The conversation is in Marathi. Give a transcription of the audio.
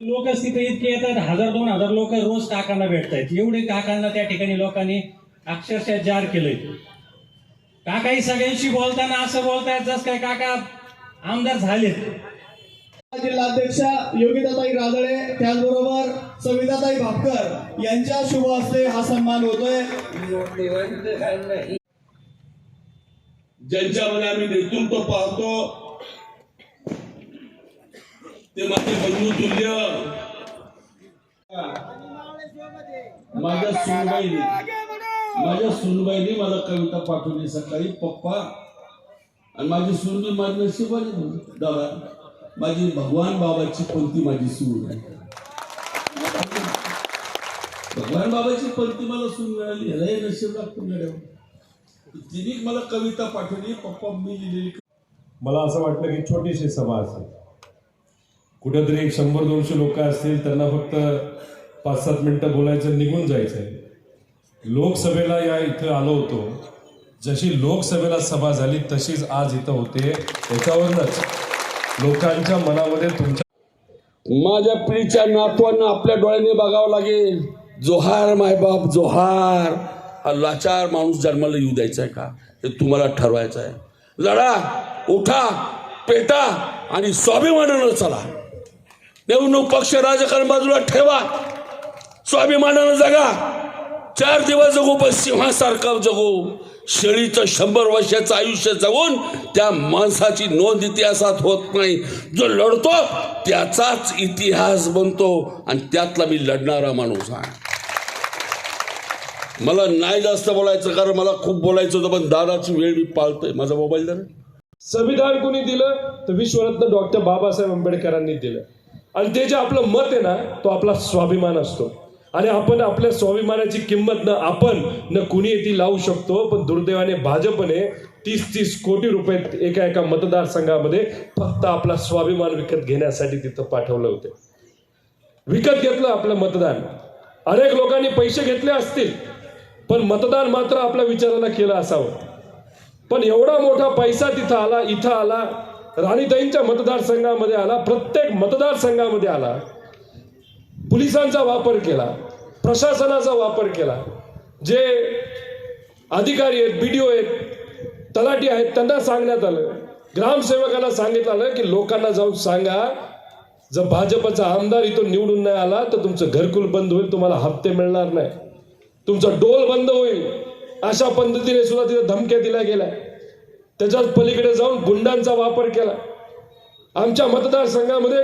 लोक तिथे इतके येतात हजार दोन हजार लोक रोज काकांना भेटतायत. एवढे काकांना त्या ठिकाणी लोकांनी अक्षरशः जार केलंय. काकाही सगळ्यांशी बोलताना असं बोलतायत जस काय काका आमदार झालेत. जिल्हाध्यक्षा योगिताताई राजळे त्याचबरोबर सविताताई भापकर यांच्या शुभ हस्ते हा सन्मान होतोय. ज्यांच्यामध्ये आम्ही नेतृत्व पाहतो ते माझे बंधू तुल्य. माझ्या सुनबाईने माझ्या सुनबाईने मला कविता पाठवली सकाळी पप्पा. आणि माझी सून माझी नशिबाने दादा माझी भगवान बाबाची पंक्ती माझी सून. आहे भगवान बाबाची पंक्ती मला सून मिळाली. ह्याला हे नशीब लागतो मॅडम. तिने मला कविता पाठवली. पप्पा मी लिहिलेली मला असं वाटलं की छोटीशी सभा असेल. कुठंतरी एक शंभर दोनशे लोक असतील त्यांना फक्त पाच सात मिनटं बोलायचं निघून जायचंय. लोकसभेला या इथं आलो होतो. जशी लोकसभेला सभा झाली तशीच आज इथं होते. याच्यावरूनच लोकांच्या मनामध्ये तुमच्या माझ्या पिढीच्या नातवांना आपल्या डोळ्याने बघावं लागेल. जोहार मायबाप जोहार. हा लाचार माणूस जन्माला येऊ द्यायचा आहे का? हे तुम्हाला ठरवायचं आहे लढा उठा पेटा आणि स्वाभिमानानं चला. निवडणूक पक्ष राजकारण बाजूला ठेवा. स्वाभिमानानं जगा. चार दिवस जगू पण सिंहासारखं जगू. शेळीचं शंभर वर्षाचं आयुष्य जगून त्या माणसाची नोंद इतिहासात होत नाही. जो लढतो त्याचाच इतिहास बनतो आणि त्यातला मी लढणारा माणूस आहे. मला नाही जास्त बोलायचं कारण मला खूप बोलायचं होतं पण दादाची वेळ मी पाळतोय. माझा मोबाईल जरा संविधान कोणी दिलं? तर विश्वरत्न डॉक्टर बाबासाहेब आंबेडकरांनी दिलं. आणि ते जे आपलं मत आहे ना तो आपला स्वाभिमान असतो. आणि आपण आपल्या स्वाभिमानाची किंमत न आपण न कुणी ती लावू शकतो पण दुर्दैवाने भाजपने तीस तीस कोटी रुपये एका एका मतदारसंघामध्ये फक्त आपला स्वाभिमान विकत घेण्यासाठी तिथं पाठवलं होतं. विकत घेतलं आपलं मतदान. अनेक लोकांनी पैसे घेतले असतील पण मतदान मात्र आपल्या विचाराला केलं असावं. पण एवढा मोठा पैसा तिथं आला इथं आला राणीताईंच्या मतदारसंघामध्ये आला प्रत्येक मतदारसंघामध्ये आला पोलिसांचा वापर केला प्रशासनाचा वापर केला. जे अधिकारी आहेत बी डी ओ आहेत तलाठी आहेत त्यांना सांगण्यात आलं. ग्रामसेवकांना सांगितलं आलं की लोकांना जाऊन सांगा जर भाजपचा आमदार इथून निवडून नाही आला तर तुमचं घरकुल बंद होईल तुम्हाला हप्ते मिळणार नाही. तुमचा डोल बंद होईल. अशा पद्धतीने सुद्धा तिथे धमक्या दिल्या गेल्या. त्याच्याच पलीकडे जाऊन गुंडांचा वापर केला. आमच्या मतदारसंघामध्ये